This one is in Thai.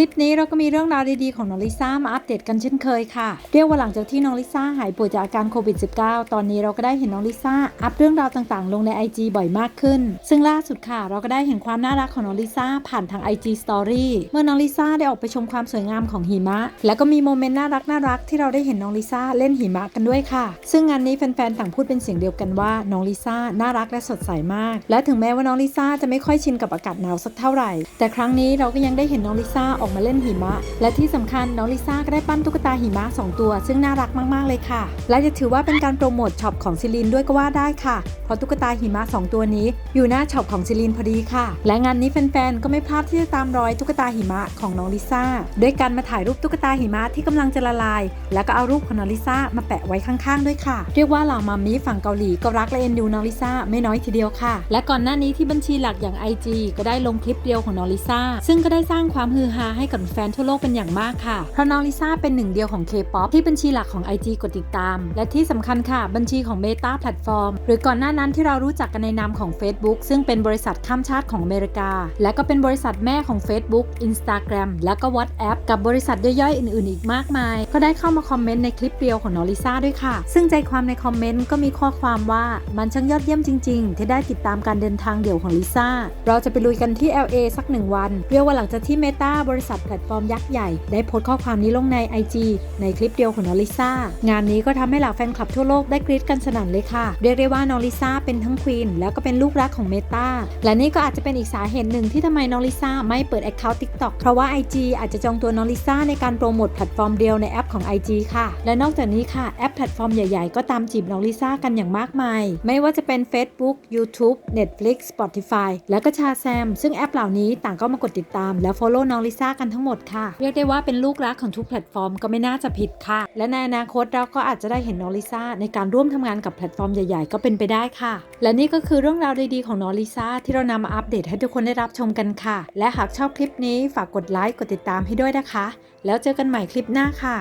ลิปนี้เราก็มีเรื่องราวดีๆของน้องลิซ่ามาอัปเดตกันเช่นเคยค่ะ เรียกว่าหลังจากที่น้องลิซ่าหายป่วยจากอาการโควิด -19 ตอนนี้เราก็ได้เห็นน้องลิซ่าอัพเรื่องราวต่างๆ ลงใน IG บ่อยมากขึ้น ซึ่งล่าสุดค่ะ เราก็ได้เห็นความน่ารักของน้องลิซ่าผ่านทาง IG Story เมื่อน้องลิซ่าได้ออกไปชมความสวยงามของหิมะ แล้วก็มีโมเมนต์น่ารักน่ารักที่เราได้เห็นน้องลิซ่าเล่นหิมะกันด้วยค่ะ ซึ่งงานนี้แฟนๆต่างพูดเป็นเสียงเดียวกันว่าน้องลิซ่าน่ารักและสดใสมาก และถึงแม้ว่าน้องลิซ่าจะไม่ค่อยชินกับอากาศหนาวสักเท่าไหร่ แต่ครั้งนี้เราก็ยังได้เห็นน้องลิซ่าออกมาเล่นหิมะ และที่สำคัญน้องลิซ่าก็ได้ปั้นตุ๊กตาหิมะ 2 ตัว ซึ่งน่ารักมาก ๆ เลยค่ะ และจะถือว่าเป็นการโปรโมทช็อปของซิลินด้วยก็ว่าได้ค่ะ เพราะตุ๊กตาหิมะ 2 ตัวนี้ อยู่หน้าช็อปของซิลินพอดีค่ะ และงานนี้แฟนๆก็ไม่พลาดที่จะตามรอยตุ๊กตาหิมะของน้องลิซ่าด้วยการมาถ่ายรูปตุ๊กตาหิมะที่กำลังจะละลาย แล้วก็เอารูปของน้องลิซ่ามาแปะไว้ข้างๆ ด้วยค่ะ เรียกว่าเหล่ามามีฝั่งเกาหลีก็รักและเอ็นดูน้องลิซ่าไม่น้อยทีเดียวค่ะ และก่อนหน้านี้ที่บัญชีหลักอย่าง IG ก็ได้ลงคลิปเดียวของน้องลิซ่าซึ่งก็ได้สร้างความฮือฮาให้กับแฟนทั่วโลกเป็นอย่างมากค่ะ เพราะน้องลิซ่าเป็นหนึ่งเดียวของ K-POP ที่บัญชีหลักของ IG กดติดตาม และที่สำคัญค่ะ บัญชีของ Meta Platform หรือก่อนหน้านั้นที่เรารู้จักกันในนามของ Facebook ซึ่งเป็นบริษัทข้ามชาติของอเมริกา และก็เป็นบริษัทแม่ของ Facebook Instagram และก็ WhatsApp กับบริษัทย่อยๆ อื่นๆ อีกมากมาย ก็ได้เข้ามาคอมเมนต์ในคลิปเดียวของน้องลิซ่าด้วยค่ะ ซึ่งใจความในคอมเมนต์ก็มีข้อความว่ามันช่างยอดเยี่ยมจริง ๆ ที่ได้ติดตามการเดินทางเดี่ยวของลิซ่าเราจะไปลุยกันที่ LA สักหนึ่งวันเรียกว่าหลังจากที่ Meta บริษัทแพลตฟอร์มยักษ์ใหญ่ ได้โพสต์ข้อความนี้ลงใน IG ในคลิปเดียวของน้องลิซ่างานนี้ก็ทำให้เหล่าแฟนคลับทั่วโลกได้กรี๊ดกันสนั่นเลยค่ะ เรียกได้ว่าน้องลิซ่าเป็นทั้งควีนแล้วก็เป็นลูกรักของ Meta และนี่ก็อาจจะเป็นอีกสาเหตุหนึ่งที่ทำไมน้องลิซ่าไม่เปิด Account TikTok เพราะว่า IG อาจจะจองตัวน้องลิซ่าในการโปรโมทแพลตฟอร์มเดียวในแอปของ IG ค่ะ และนอกจากนี้ค่ะแอปแพลตฟอร์มใหญ่ๆ ก็ตามจีบน้องลิซ่ากันอย่างมากมาย ไม่ว่าจะเป็น Facebook YouTube Netflix Spotify และก็ชาแซมซึ่งแอปเหล่านี้ต่างก็มากดติดตามและ follow น้องลิซ่ากันทั้งหมดค่ะ เรียกได้ว่าเป็นลูกรักของทุกแพลตฟอร์มก็ไม่น่าจะผิดค่ะ และในอนาคตเราก็อาจจะได้เห็นน้องลิซ่าในการร่วมทำงานกับแพลตฟอร์มใหญ่ๆ ก็เป็นไปได้ค่ะ และนี่ก็คือเรื่องราวดีๆของน้องลิซ่าที่เรานำมาอัปเดตให้ทุกคนได้รับชมกันค่ะ และหากชอบคลิปนี้ฝากกดไลค์กดติดตามให้ด้วยนะคะ แล้วเจอกันใหม่คลิปหน้าค่ะ